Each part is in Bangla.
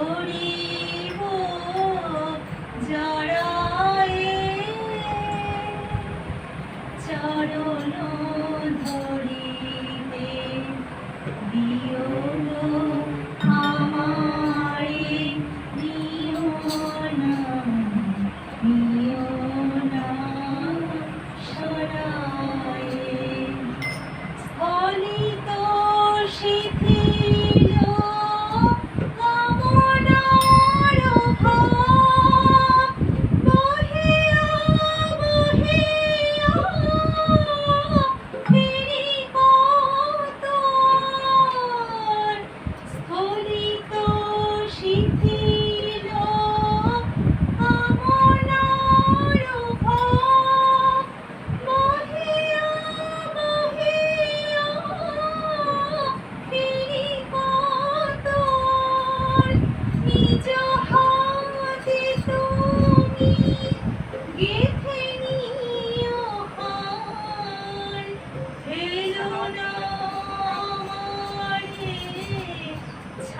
ধরিব জড়ায়ে চরণ ধরিতে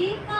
Rica.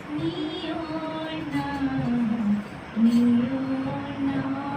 me neon, neon.